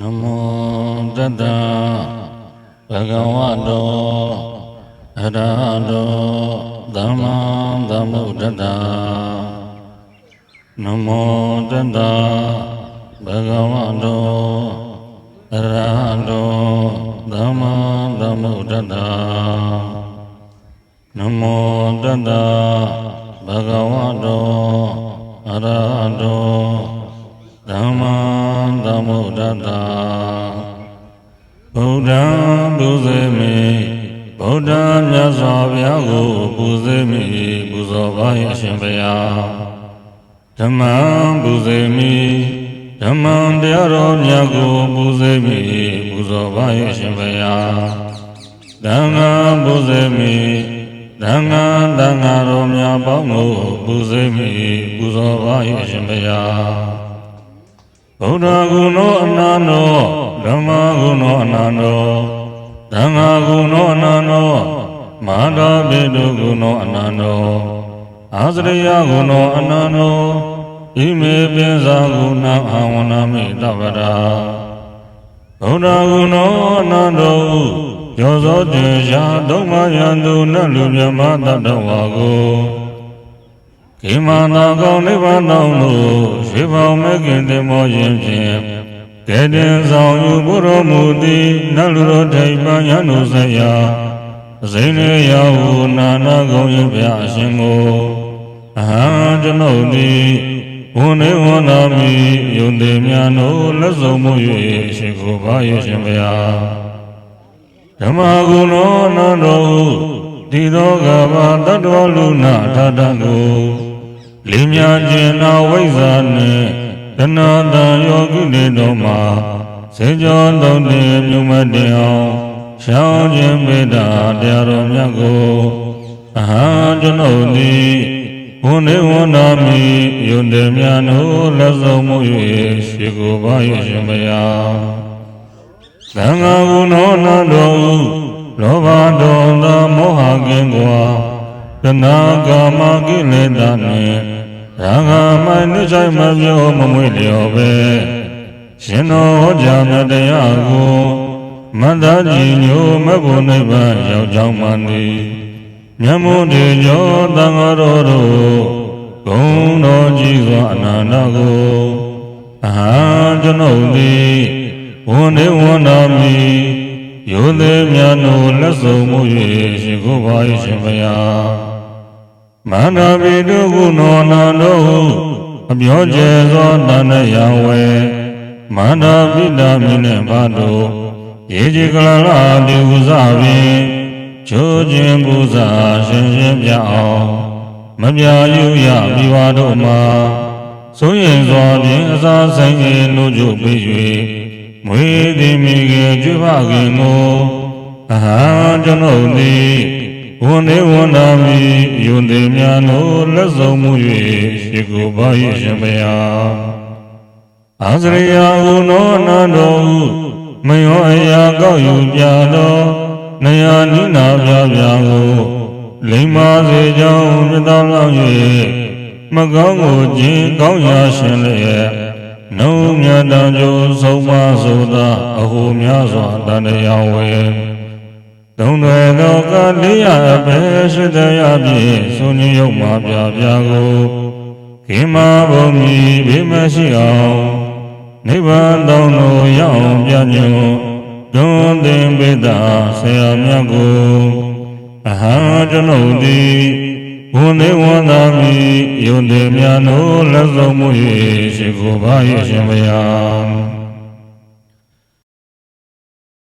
နမောတတ္တဘဂဝတောအရဟတောသမ္မာသမ္ဗုဒ္ဓတ္တနမောတတ္တဘဂဝတောအရဟတောသမ္မာသမ္ဗုဒ္ဓတ္တနမောတတ္တဘဂဝတောအရဟတော ဓမ္မံသမုဒ္ဒတာဗုဒ္ဓံပူဇေမိဗုဒ္ဓမြတ်စွာဘုရားကိုပူဇေမိပူဇော်ပါရဲ့အရှင်ဘုရားဓမ္မံပူဇေမိဓမ္မံတရားတော်မြတ်ကိုပူဇေမိပူဇော်ပါရဲ့အရှင်ဘုရားသံဃာပူဇေမိသံဃာသံဃာတော်များပေါင်းကိုပူဇေမိပူဇော်ပါရဲ့အရှင်ဘုရား ဗုဒ္ဓဂုဏောအနန္တောဓမ္မဂုဏောအနန္တောသံဃာဂုဏောအနန္တောမဟာတာပိတုဂုဏောအနန္တောအာသရိယဂုဏောအနန္တောဣမေပိဇာဂုဏံအဝနာမိတဗ္ဗရာဗုဒ္ဓဂုဏောအနန္တောယောဇောတေရှာဒုမ္မယံတုနတ်လူမြမတတ္တဝါကို ကိမန္တာကောင်းနိဗ္ဗာန်တော်လို့ရွှေပေါင်မဲ့ခင်တင်မောရင်ဖြင့်ကဲတင်ဆောင်ယူဘုရောမူသည်နတ်လူတော်ထိပ်ပန်းရန်တို့ဆက်ရာအစိမ့်လေးရဟုနာနာကုန်ရင်ဗျာအရှင်ကိုအဟံကျွန်ုပ်သည်ဝန်နေဝန်နာမီယုံသေးများတို့လက်စုံမှု၍ရှိခိုးပါရဲ့ရှင်ဗျာဓမ္မဂုဏောနန္တောဒီသောကဘာတတ္တဝလူနာထထကို လင်းမြခြင်းနာဝိဇ္ဇာနှင့်တဏှာတန်ယောဂုနေတော်မှာစေကြောသုံးနေမြုံမတင်အောင်ရှောင်းခြင်းမေတ္တာတရားတော်မြတ်ကိုအဟံကျွန်ုပ်သည်ဘုန်းနေဝန္နာမိယုန်တေမြတ်တို့လက်ဆုံးမှု၍ရှိကိုပါ၍ရှင်ဘုရားသံဃာကုဏောနန္တောလောဘဒေါသမောဟကင်းကွာ တဏကာမကိလေသာနှင့်ရာဂမိုင်နှိဆိုင်မပြောမမွေလျော်ပဲရှင်တော်ဟောကြားမြတ်တရားကိုမတ္တကြီးညိုမဘုန်နိဗ္ဗာန်ရောက်ကြောင်းမှန်သည်မြတ်မို့တေကျော်တန်ဃာတော်တို့ဂုံတော်ကြီးစွာအနန္တကိုအဟံကျွန်ုပ်သည်ဝန်နေဝန်နာမိယုသေးမြတ်တို့လက်စုံမှု၍ရှိခိုးပါ၏ရှင်ဘုရား မန္တပိတုကုနောနန္တောအပြောကျဲသောတဏ္ဍယဝေမန္တပိတာမိနှင့်ဘာတို့ရေကြီးကလလာတိဥဇဖြင့်ချိုးခြင်းပူဇာရှင်ရှင်ပြအောင်မပြယူရမိဝါတို့မှာဆိုရင်စွာဖြင့်အစာဆိုင်၏နှုတ်ချုပ်ပြီး၍မွေသည်မိခင်ကျွဖခင်ကိုအဟံကျွန်ုပ်သည် ဝန်နေဝန်နာမိယွန်တေများတို့လက်ဆုံးမှု၍ရှိကိုပါ၏ရှင်ဘုရားအာဇရိယာဟုနောနန္တောမယောအရာကောက်ယူပြတော်နယနိနာပြပြကိုလိမ္မာစေကြောင်းမြတ်တော်လောက်၍မကောင်းကိုခြင်းကောင်းရာရှင်လျက်နှုံမြတ်တံကြိုးဆုံးမဆိုသာအဟုများစွာတန်တရားဝေ သုံးတွေသောကလေးရပဲရှိတရားဖြင့်ဆုညရုပ်မှာပြပြကိုခေမဘုံမီဘေးမရှိအောင်နိဗ္ဗာန်တော်တို့ရောက်အောင်ပြညွန်ဒွန်သင်ပိတာဆရာမြတ်ကိုအဟံကျွန်ုပ်သည်ဝန်နေဝန်သာမိယုန်တေမြတ်တို့လက်ဆုံးမှု၍ရှိကိုပါ၏ရှင်ဘုရား